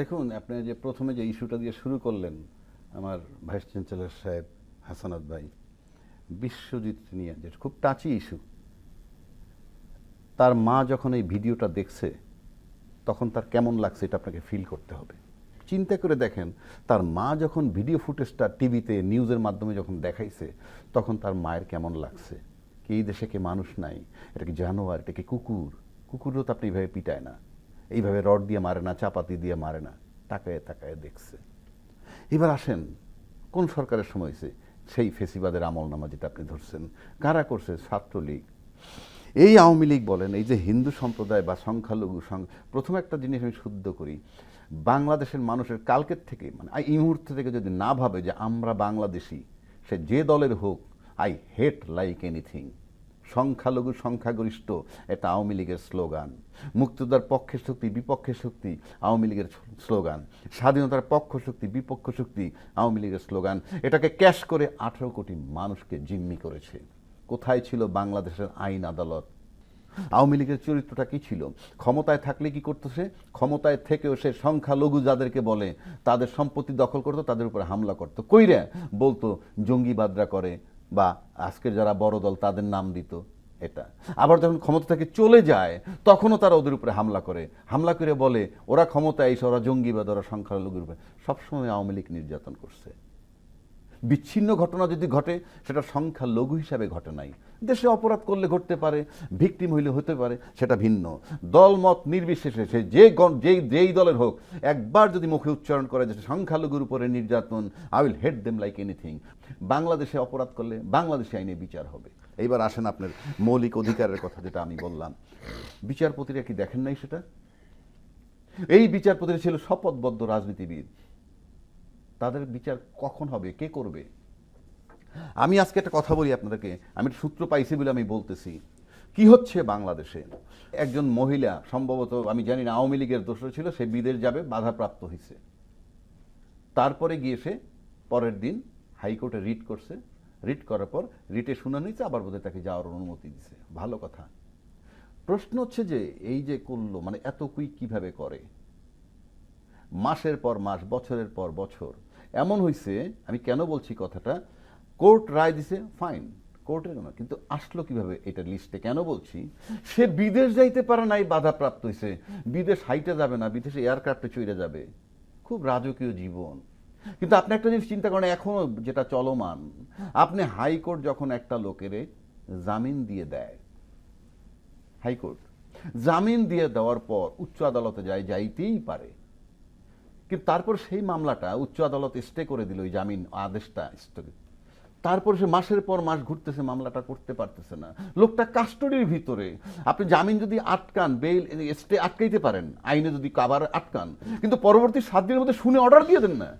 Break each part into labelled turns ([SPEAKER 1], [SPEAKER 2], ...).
[SPEAKER 1] দেখুন, আপনি যে প্রথমে যে ইস্যুটা দিয়ে শুরু করলেন, আমার ভাইস চ্যান্সেলর সাহেব হাসানাত ভাই, বিশ্বজিৎ নিয়ে যে খুব টাচি ইস্যু তার মা যখন এই ভিডিওটা দেখছে, তখন তার কেমন লাগছে এটা আপনাকে ফিল করতে হবে। চিন্তা করে দেখেন, তার মা যখন ভিডিও ফুটেজটা টিভিতে নিউজের মাধ্যমে যখন দেখাইছে, তখন তার মায়ের কেমন লাগছে? কি এই দেশে কে মানুষ নাই? এটা কি জানোয়ার? এটা কি কুকুর? কুকুরও তো আপনি এইভাবে পিটায় না। এইভাবে রড দিয়ে মারে না, চাপাতি দিয়ে মারে না, তাকায় তাকায় দেখছে। এবার আসেন, কোন সরকারের সময় হয়েছে? সেই ফেসিবাদের আমল নামা যেটা আপনি ধরছেন, কারা করছে? ছাত্রলীগ। এই আওয়ামী লীগ বলেন, এই যে হিন্দু সম্প্রদায় বা সংখ্যালঘু প্রথম একটা জিনিস আমি শুদ্ধ করি, বাংলাদেশের মানুষের কালকের থেকে মানে এই মুহূর্ত থেকে যদি না ভাবে যে আমরা বাংলাদেশি, সে যে দলের হোক আই হেট লাইক এনিথিং সংখ্যালঘু সংখ্যাগরিষ্ঠ এটা আওয়ামী লীগের স্লোগান। মুক্তিযোদ্ধার পক্ষে শক্তি, বিপক্ষে শক্তি, আওয়ামী লীগের স্লোগান। স্বাধীনতার পক্ষ শক্তি, বিপক্ষ শক্তি, আওয়ামী লীগের স্লোগান। এটাকে ক্যাশ করে আঠেরো কোটি মানুষকে জিম্মি করেছে। কোথায় ছিল বাংলাদেশের আইন আদালত? আওয়ামী লীগের চরিত্রটা কি ছিল? ক্ষমতায় থাকলে কি করতো সে? ক্ষমতায় থেকেও সে সংখ্যালঘু যাদেরকে বলে, তাদের সম্পত্তি দখল করতো, তাদের উপরে হামলা করতো। কইরা বলতো, জঙ্গিবাদরা করে বা আজকের যারা বড় দল, তাদের নাম দিত। এটা। আবার যখন ক্ষমতা থেকে চলে যায়, তখনও তারা ওদের উপরে হামলা করে। হামলা করে বলে, ওরা ক্ষমতায় এসে, ওরা জঙ্গিবাদ ওরা সংখ্যালঘুর উপরে। সবসময় আওয়ামী লীগ নির্যাতন করছে। বিচ্ছিন্ন ঘটনা যদি ঘটে, সেটা সংখ্যা লঘু হিসাবে ঘটে নাই। দেশে অপরাধ করলে ঘটতে পারে, ভিকটিম হইলে হতে পারে, সেটা ভিন্ন। দলমত নির্বিশেষে সে যে যেই যেই দলের হোক, একবার যদি মুখে উচ্চারণ করে যে সংখ্যালঘুর উপরে নির্যাতন I will head them like anything বাংলাদেশে অপরাধ করলে বাংলাদেশে আইনে বিচার হবে। এইবার আসেন আপনার মৌলিক অধিকারের কথা যেটা আমি বললাম। বিচারপতিরা কি দেখেন নাই সেটা? এই বিচারপতিরা ছিল শপথবদ্ধ রাজনীতিবিদ। তাদের বিচার কখন হবে? কে করবে? আমি আজকে একটা কথা বলি আপনাদেরকে। আমি সূত্র পাইছি বলে আমি বলতেছি। কি হচ্ছে বাংলাদেশে? একজন মহিলা, সম্ভবত আমি জানি না, আওয়ামী লীগের দোষ ছিল, সে বিদেশ যাবে, বাধাপ্রাপ্ত হয়েছে তারপরে গিয়ে সে পরের দিন হাইকোর্টে রিট করছে। রিট করার পর রিটে শুনানি হয়েছে আবার বোধহয় তাকে যাওয়ার অনুমতি দিছে ভালো কথা। প্রশ্ন হচ্ছে যে, এই যে করল মানে এত কুই কীভাবে করে? মাসের পর মাস, বছরের পর বছর। এমন হয়েছে আমি কেন বলছি কথাটা? কোর্ট রায় দিছে, ফাইন, কোর্টের না কিন্তু আসলো কীভাবে এটা লিস্টে? কেন বলছি? সে বিদেশ যাইতে পারে নাই, বাধাপ্রাপ্ত হয়েছে বিদেশ হাইটে যাবে না, বিদেশে এয়ারক্রাফটে চলে যাবে। খুব রাজকীয় জীবন। কিন্তু আপনি একটা জিনিস চিন্তা করেন, এখনও যেটা চলমান, আপনি হাইকোর্ট যখন একটা লোকেরে জামিন দিয়ে দেয়, হাইকোর্ট, জামিন দিয়ে দেওয়ার পর উচ্চ আদালতে যায়, যাইতেই পারে। কিন্তু তারপর সেই মামলাটা উচ্চ আদালত স্টে করে দিল, ওই জামিন আদেশটা স্থগিত। তারপর সে মাসের পর মাস ঘুরতেছে, মামলাটা করতে পারতেছে না। লোকটা কাস্টডির ভিতরে। আপনি জামিন যদি আটকান বেল স্টে আটকাইতে পারেন, আইনে যদি কাবার আটকান, কিন্তু পরবর্তী সাত দিনের মধ্যে শুনে অর্ডার দিয়ে দেন না।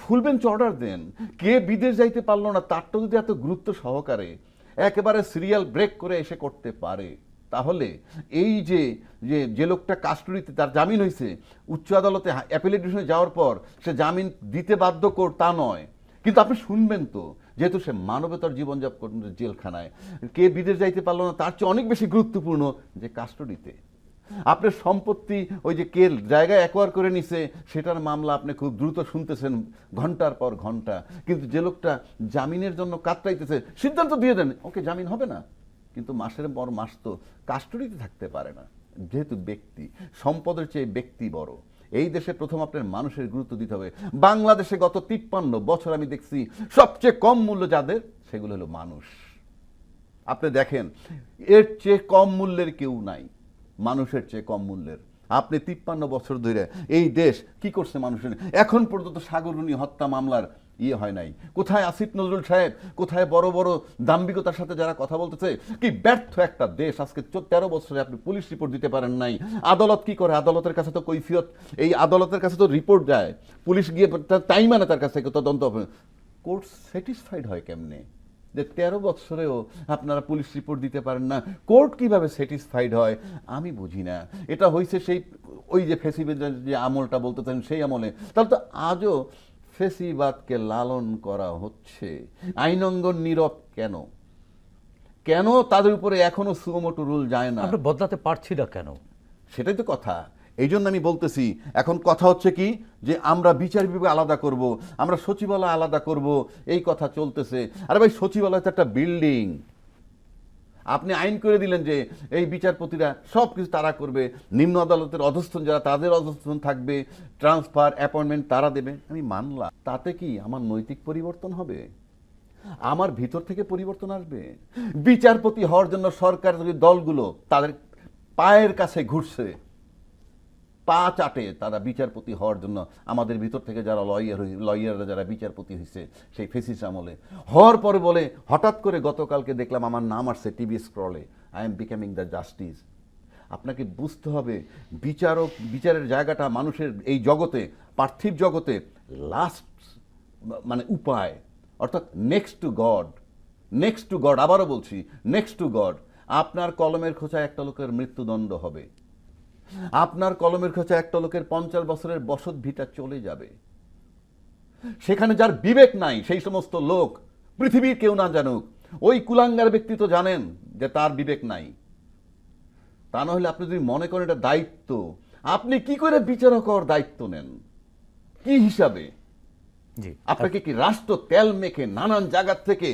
[SPEAKER 1] ফুল বেঞ্চ অর্ডার দেন। কে বিদেশ যাইতে পারল না, তারটা যদি এত গুরুত্ব সহকারে, একেবারে সিরিয়াল ব্রেক করে এসে করতে পারে। তাহলে এই যে যে যে লোকটা কাস্টডিতে তার জামিন হয়েছে উচ্চ আদালতে অ্যাপিলেট ডিভিশনে যাওয়ার পর সে জামিন দিতে বাধ্য কর তা নয়। কিন্তু আপনি শুনবেন তো, যেহেতু সে মানবতার জীবনযাপন জেলখানায়, কে বিদেশ যাইতে পারল না, তার চেয়ে অনেক বেশি গুরুত্বপূর্ণ যে কাস্টডিতে। আপনার সম্পত্তি ওই যে কে জায়গায় অ্যাকোয়ার করে নিছে, সেটার মামলা আপনি খুব দ্রুত শুনতেছেন, ঘণ্টার পর ঘণ্টা। কিন্তু যে লোকটা জামিনের জন্য কাতরাইতেছে, সিদ্ধান্ত দিয়ে দেন, ওকে, জামিন হবে না। কিন্তু মাসের পর মাস তো কাস্টডিতে থাকতে পারে না, যেহেতু ব্যক্তি, সম্পদের চেয়ে ব্যক্তি বড়। এই দেশে প্রথম আপনার মানুষের গুরুত্ব দিতে হবে। বাংলাদেশে গত তিপ্পান্ন বছর আমি দেখছি, সবচেয়ে কম মূল্য যাদের, সেগুলো হলো মানুষ। আপনি দেখেন, এর চেয়ে কম মূল্যের কেউ নাই। মানুষের চেয়ে কম মূল্যের। আপনি তিপ্পান্ন বছর ধরে এই দেশ কি করছে মানুষের? এখন পর্যন্ত সাগরণী হত্যা মামলার ইয়ে হয় নাই। কোথায় আসিফ নজরুল সাহেব? কোথায় বড় বড় দাম্ভিকতার সাথে যারা কথা বলতেছে? কি ব্যর্থ একটা দেশ আজকে তেরো বছরে আপনি পুলিশ রিপোর্ট দিতে পারেন নাই। আদালত কি করে? আদালতের কাছে তো কৈফিয়ত। এই আদালতের কাছে তো রিপোর্ট যায়। পুলিশ গিয়ে টাইম আনে তার কাছ তদন্ত কোর্ট স্যাটিসফাইড হয় কেমনে? যে তেরো বছরেও আপনারা পুলিশ রিপোর্ট দিতে পারেন না। কোর্ট কীভাবে স্যাটিসফাইড হয় আমি বুঝি না। এটা হয়েছে সেই ওই যে ফেসিবাদের যে আমলটা বলতে বলতেছেন সেই আমলে। তাহলে তো আজও ফেসিবাদকে লালন করা হচ্ছে। আইনঙ্গন নীরব কেন? কেন তাদের উপরে এখনও সুমোটো রুল যায় না?
[SPEAKER 2] আমরা বদলাতে পারছি না কেন?
[SPEAKER 1] সেটাই তো কথা। এই জন্য আমি বলতেছি, এখন কথা হচ্ছে কি, যে আমরা বিচার বিভাগ আলাদা করব, আমরা সচিবালয় আলাদা করব, এই কথা চলতেছে। আরে ভাই, সচিবালয় তো একটা বিল্ডিং। আপনি আইন করে দিলেন যে এই বিচারপতিরা সব কিছু তারা করবে, নিম্ন আদালতের অধস্থন যারা তাদের অধস্থন থাকবে ট্রান্সফার অ্যাপয়েন্টমেন্ট তারা দেবে। আমি মানলাম। তাতে কি আমার নৈতিক পরিবর্তন হবে? আমার ভিতর থেকে পরিবর্তন আসবে? বিচারপতি হওয়ার জন্য সরকার দলগুলো তাদের পায়ের কাছে ঘুরছে পা চাটে তারা বিচারপতি হওয়ার জন্য আমাদের ভিতর থেকে যারা লয়ার লয়াররা যারা বিচারপতি হয়েছে সেই ফেসিস আমলে। হওয়ার পরে বলে, হঠাৎ করে গতকালকে দেখলাম আমার নাম আসছে TV স্ক্রলে I am becoming the justice আপনাকে বুঝতে হবে, বিচারক, বিচারের জায়গাটা মানুষের এই জগতে, পার্থিব জগতে লাস্ট মানে উপায়। অর্থাৎ next to God next to God আবারও বলছি নেক্সট টু গড আপনার কলমের খোঁচা একটা লোকের মৃত্যুদণ্ড হবে। আপনার কলমের খোঁচা একটা লোকের পঞ্চাশ বছরের বসত ভিটা চলে যাবে। সেখানে যার বিবেক নাই, সেই সমস্ত লোক, পৃথিবীর কেউ না জানুক। ওই কুলাঙ্গার ব্যক্তি তো জানেন যে তার বিবেক নাই। তা না হলে আপনি যদি মনে করেন এটা দায়িত্ব, আপনি কি করে বিচারক হওয়ার দায়িত্ব নেন? কি হিসাবে? আপনাকে কি রাষ্ট্র তেল মেখে নানান জায়গার থেকে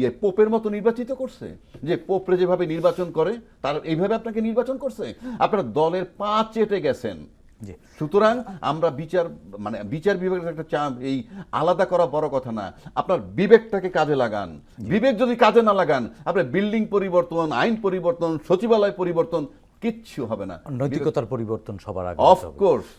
[SPEAKER 1] ইয়ে পোপের মতো নির্বাচিত করছে? যে পোপরে যেভাবে নির্বাচন করে তার এইভাবে আপনাকে নির্বাচন করছে? আপনার দলের পা চেটে গেছেন। সুতরাং আমরা বিচার মানে বিচার বিভাগের একটা চাপ এই আলাদা করা বড় কথা না। আপনার বিবেকটাকে কাজে লাগান। বিবেক যদি কাজে না লাগান আপনার বিল্ডিং পরিবর্তন আইন পরিবর্তন সচিবালয় পরিবর্তন কিচ্ছু হবে না।
[SPEAKER 2] নৈতিকতার পরিবর্তন সবার আগে।
[SPEAKER 1] অফকোর্স